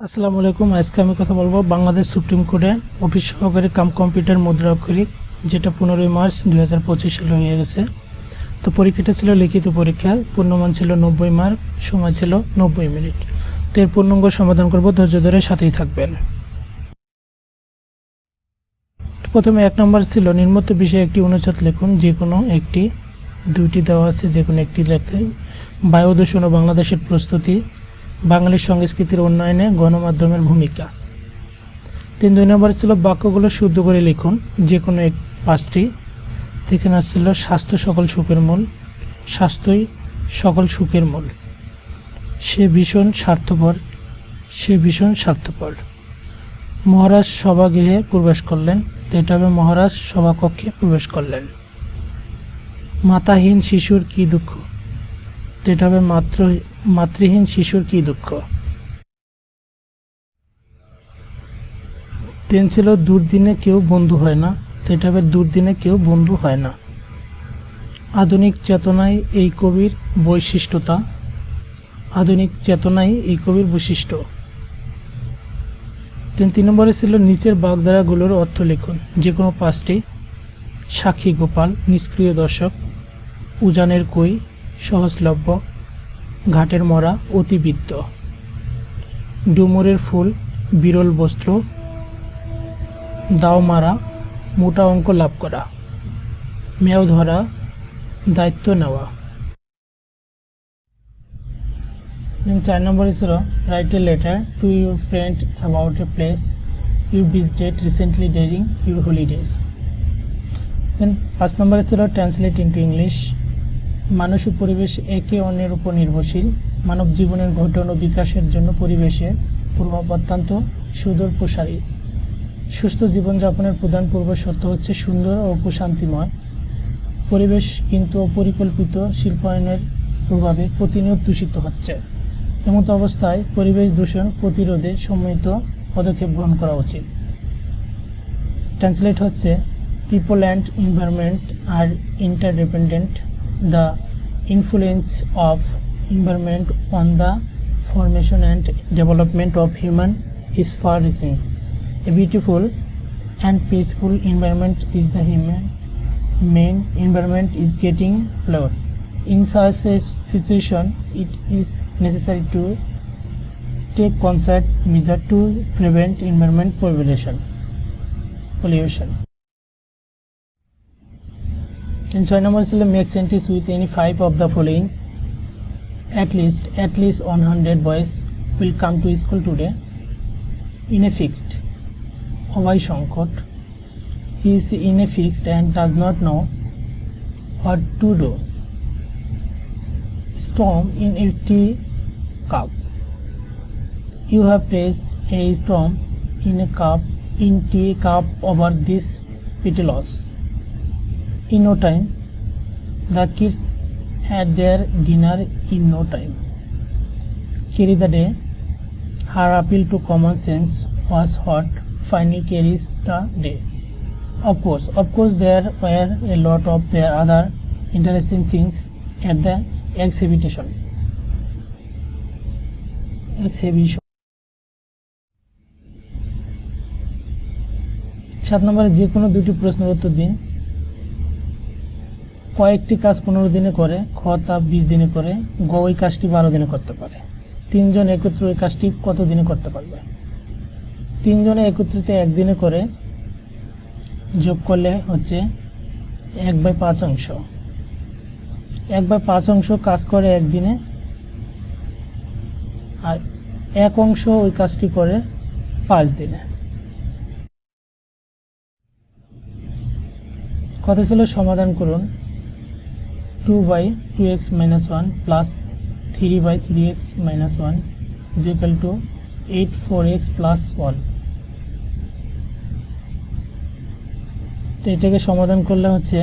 আসসালামু আলাইকুম, আজকে আমি কথা বলব বাংলাদেশ সুপ্রিম কোর্টে অফিস সহকারী কাম কম্পিউটার মুদ্রা অক্ষরিক যেটা পনেরোই মার্চ দুই হাজার পঁচিশ সালে হয়ে গেছে। তো পরীক্ষাটা ছিল লিখিত পরীক্ষা, পূর্ণমান ছিল নব্বই মার্ক, সময় ছিল নব্বই মিনিট। তো এর পূর্ণাঙ্গ সমাধান করব, ধৈর্য ধরে সাথেই থাকবেন। প্রথমে এক নম্বর ছিল নিম্নত বিষয়ে একটি অনুচ্ছেদ লিখুন, যে কোনো একটি, দুইটি দেওয়া আছে, যে কোনো একটি লিখতে বায়ু দূষণ ও বাংলাদেশের প্রস্তুতি বাঙালির সংস্কৃতির উন্নয়নে গণমাধ্যমের ভূমিকা। তিন দুই নম্বর ছিল বাক্যগুলো শুদ্ধ করে লিখুন যে কোনো এক পাঁচটি। এখানে আসছিল স্বাস্থ্য সকল সুখের মূল, স্বাস্থ্যই সকল সুখের মূল। সে ভীষণ স্বার্থপর, সে ভীষণ স্বার্থপর। মহারাজ সভাগৃহে প্রবেশ করলেন তো এটা হবে মহারাজ সভাকক্ষে প্রবেশ করলেন। মাতাহীন শিশুর কি দুঃখ? তো এটা হবে মাতৃ মাতৃহীন শিশুর কি দুঃখ? তিন ছিল দুর্দিনে কেউ বন্ধু হয় না তো এটা হবে দুর্দিনে কেউ বন্ধু হয় না। আধুনিক চেতনায় এই কবির বৈশিষ্ট্যতা, আধুনিক চেতনায় এই কবির বৈশিষ্ট্য। তিন তিন নম্বরে ছিল নিচের বাগধারাগুলোর অর্থ লিখুন। যে কোনো পাঁচটি। সাক্ষী গোপাল, নিষ্ক্রিয় দর্শক, উজানের কই, সহজলভ্য। ঘাটের মরা অতিবৃত্ত। ডুমুরের ফুল, বিরল বস্ত্র, দাও মারা, মোটা অঙ্ক লাভ করা মেয় ধরা, দায়িত্ব নেওয়া। চার নম্বর ছিল write a letter to your friend about a place you visited recently during your holidays then পাঁচ নম্বরে ছিল ট্রান্সলেট ইন্টু ইংলিশ মানুষ ও পরিবেশ একে অন্যের উপর নির্ভরশীল। মানব জীবনের গঠন ও বিকাশের জন্য পরিবেশের প্রভাব অত্যন্ত সুদূর প্রসারী। সুস্থ জীবনযাপনের প্রধান পূর্ব শর্ত হচ্ছে সুন্দর ও প্রশান্তিময়। পরিবেশ কিন্তু অপরিকল্পিত শিল্পায়নের প্রভাবে প্রতিনিয়ত দূষিত হচ্ছে। এমতো অবস্থায় পরিবেশ দূষণ প্রতিরোধে সম্মিলিত পদক্ষেপ গ্রহণ করা উচিত। ট্রান্সলেট হচ্ছে people and environment are interdependent the influence of environment on the formation and development of human is far-reaching. A beautiful and peaceful environment is the human main environment is getting flawed. In such a situation, it is necessary to take concert measure to prevent environment pollution. pollution. ছয় নম্বর ছিল make sentence with any five of the following at least at least 100 boys will come to school today in a fixed অভয় সংকট he is in a fixed and does not know what to do storm in a tea cup you have placed a storm in a cup in tea cup over this petty loss in no time the kids had their dinner in no time carry the day her appeal to common sense was what finally carries the day of course of course there were a lot of their other interesting things at the exhibition সাত নম্বরে যে কোনো দুটি প্রশ্নের উত্তর দিন কয়েকটি কাজ পনেরো দিনে করে খ তা বিশ দিনে করে, গ ওই কাজটি বারো দিনে করতে পারে। তিনজন একত্রে ওই কাজটি কত দিনে করতে পারবে? তিনজনে একত্রিত একদিনে করে যোগ করলে হচ্ছে এক বাই পাঁচ অংশ। এক বাই পাঁচ অংশ কাজ করে একদিনে, আর এক অংশ ওই কাজটি করে পাঁচ দিনে। কথা ছিল সমাধান করুন। Two by two x minus one plus three by three x minus one is equal to eight four x plus one তো এটাকে সমাধান করলে হচ্ছে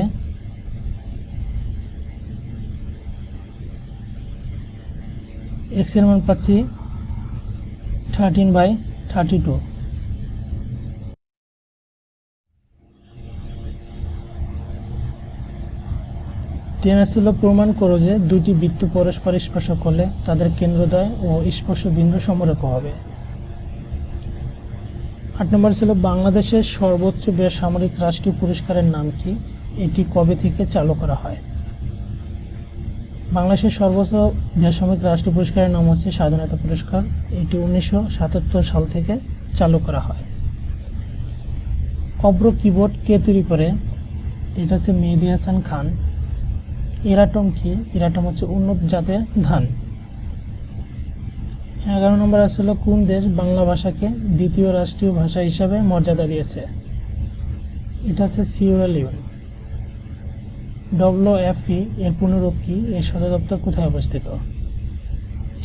এক্সের মান পাচ্ছি থার্টিন বাই থার্টি টু তিন প্রমাণ করো যে দুটি বৃত্ত পরস্পর স্পর্শ করলে তাদের কেন্দ্রদ্বয় ও স্পর্শ বিন্দু সমরেখ হবে। আট নম্বর ছিল বাংলাদেশের সর্বোচ্চ বেসামরিক রাষ্ট্রীয় পুরস্কারের নাম কি? এটি কবে থেকে চালু করা হয়? বাংলাদেশের সর্বোচ্চ বেসামরিক রাষ্ট্রীয় পুরস্কারের নাম হচ্ছে স্বাধীনতা পুরস্কার। এটি উনিশশো সাতাত্তর সাল থেকে চালু করা হয়। অব্র কিবোর্ড কে তৈরি করে? এটা হচ্ছে মেহেদি হাসান খান। ইরাটম কি? ইরাটম হচ্ছে উন্নত জাতের ধান। এগারো নম্বর আসছিল কোন দেশ বাংলা ভাষাকে দ্বিতীয় রাষ্ট্রীয় ভাষা হিসাবে মর্যাদা দিয়েছে? এটা হচ্ছে এফ ই, এর পুনরূপ কি? এর সদর দপ্তর কোথায় অবস্থিত?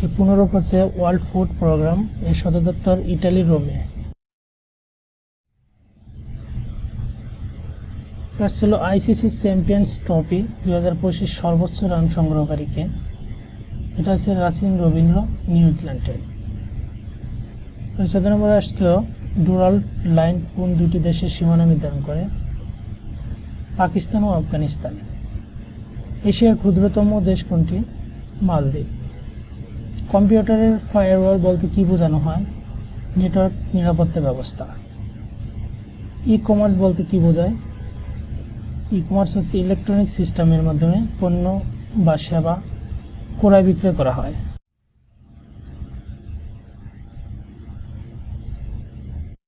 এর পুনরূপ হচ্ছে ওয়ার্ল্ড ফুড প্রোগ্রাম। এর সদর দপ্তর ইটালির রোমে। এবার ছিল আইসিসি চ্যাম্পিয়ন্স ট্রফি দু হাজার পঁচিশ সর্বোচ্চ রান সংগ্রহকারীকে। এটা হচ্ছে রাচিন রবীন্দ্র নিউজিল্যান্ডের চোদ্দ নম্বরে আসছিল ডুরাল লাইন কোন দুটি দেশের সীমানা নির্ধারণ করে? পাকিস্তান ও আফগানিস্তান। এশিয়ার ক্ষুদ্রতম দেশ কোনটি? মালদ্বীপ। কম্পিউটারের ফায়ারওয়াল বলতে কি বোঝানো হয়? নেটওয়ার্ক নিরাপত্তা ব্যবস্থা। ই কমার্স বলতে কি বোঝায়? ই কমার্স হচ্ছে ইলেকট্রনিক সিস্টেমের মাধ্যমে পণ্য বা সেবা ক্রয় বিক্রয় করা হয়।